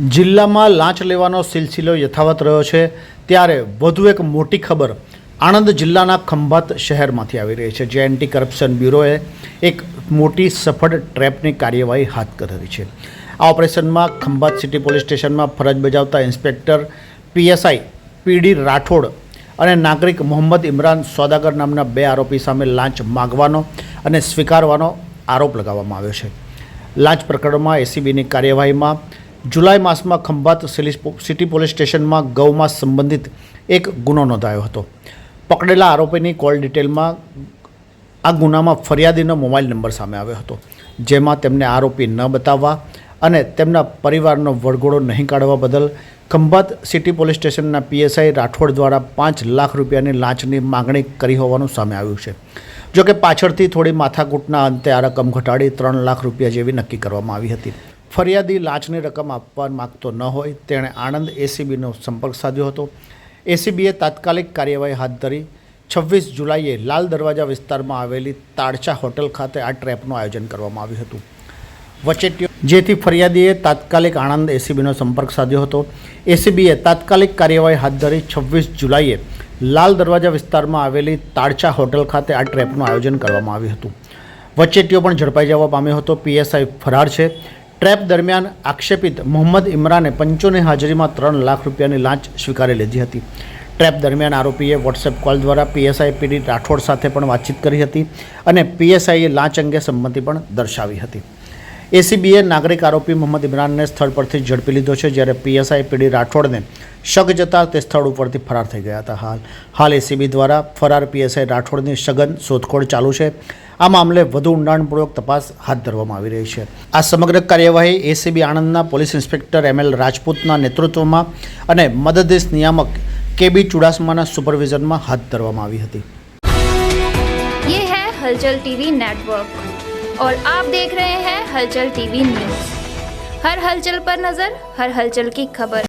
જિલ્લામાં લાંચ લેવાનો સિલસિલો યથાવત રહ્યો છે, ત્યારે વધુ એક મોટી ખબર આણંદ જિલ્લાના ખંભાત શહેરમાંથી આવી રહી છે, જે એન્ટી કરપ્શન બ્યુરોએ એક મોટી સફળ ટ્રેપની કાર્યવાહી હાથ ધરી છે. આ ઓપરેશનમાં ખંભાત સિટી પોલીસ સ્ટેશનમાં ફરજ બજાવતા ઇન્સ્પેક્ટર પીએસઆઈ પીડી રાઠોડ અને નાગરિક મોહમ્મદ ઇમરાન સોદાગર નામના બે આરોપી સામે લાંચ માગવાનો અને સ્વીકારવાનો આરોપ લગાવવામાં આવ્યો છે. લાંચ પ્રકરણમાં એસીબીની કાર્યવાહીમાં જુલાઈ માસમાં ખંભાત સિટી પોલીસ સ્ટેશનમાં ગૌમાંસ સંબંધિત એક ગુનો નોંધાયો હતો. પકડેલા આરોપીની કોલ ડિટેલમાં આ ગુનામાં ફરિયાદીનો મોબાઈલ નંબર સામે આવ્યો હતો, જેમાં તેમને આરોપી ન બતાવવા અને તેમના પરિવારનો વળગોળો નહીં કાઢવા બદલ ખંભાત સિટી પોલીસ સ્ટેશનના પીએસઆઈ રાઠોડ દ્વારા પાંચ લાખ રૂપિયાની લાંચની માગણી કરી હોવાનું સામે આવ્યું છે. જોકે પાછળથી થોડી માથાકૂટના અંતે આ રકમ ઘટાડી ત્રણ લાખ રૂપિયા જેવી નક્કી કરવામાં આવી હતી. ફરિયાદી લાંચની રકમ આપવા માગતો ન હોય, તેણે આણંદ એસીબીનો સંપર્ક સાધ્યો હતો. એસીબીએ તાત્કાલિક કાર્યવાહી હાથ ધરી છવ્વીસ જુલાઈએ લાલ દરવાજા વિસ્તારમાં આવેલી તાડચા હોટલ ખાતે આ ટ્રેપનું આયોજન કરવામાં આવ્યું હતું. વચેટીઓ જેથી ફરિયાદીએ તાત્કાલિક આણંદ એસીબીનો સંપર્ક સાધ્યો હતો. એસીબીએ તાત્કાલિક કાર્યવાહી હાથ ધરી છવ્વીસ જુલાઈએ લાલ દરવાજા વિસ્તારમાં આવેલી તાડચા હોટલ ખાતે આ ટ્રેપનું આયોજન કરવામાં આવ્યું હતું. વચેટીઓ પણ ઝડપાઈ જવા પામ્યો હતો. પીએસઆઈ ફરાર છે. ટ્રેપ દરમિયાન આક્ષેપિત મોહમ્મદ ઇમરાને પંચોની હાજરીમાં ત્રણ લાખ રૂપિયાની લાંચ સ્વીકારી લીધી હતી. ટ્રેપ દરમિયાન આરોપીએ વોટ્સએપ કોલ દ્વારા પીએસઆઈ પીડી રાઠોડ સાથે પણ વાતચીત કરી હતી અને પીએસઆઈએ લાંચ અંગે સંમતિ પણ દર્શાવી હતી. એસીબીએ નાગરિક આરોપી મોહમ્મદ ઇમરાનને સ્થળ પરથી ઝડપી લીધો છે, જ્યારે પીએસઆઈ પીડી રાઠોડને શક જતા તે સ્થળ ઉપરથી ફરાર થઈ ગયા હતા. હાલ હાલ એસીબી દ્વારા ફરાર પીએસઆઈ રાઠોડની સઘન શોધખોળ ચાલુ છે. આ મામલે વધુ ઊંડાણપૂર્વક તપાસ હાથ ધરવામાં આવી રહી છે આ સમગ્ર કાર્યવાહી એસીબી આણંદના પોલીસ ઇન્સ્પેક્ટર એમ એલ રાજપૂતના નેતૃત્વમાં અને મદદનીશ નિયામક કેબી ચુડાસમાના સુપરવિઝનમાં હાથ ધરવામાં આવી હતી ये है हलचल टीवी नेटवर्क और आप देख रहे हैं हलचल टीवी न्यूज हर हलचल पर नजर हर हलचल की खबर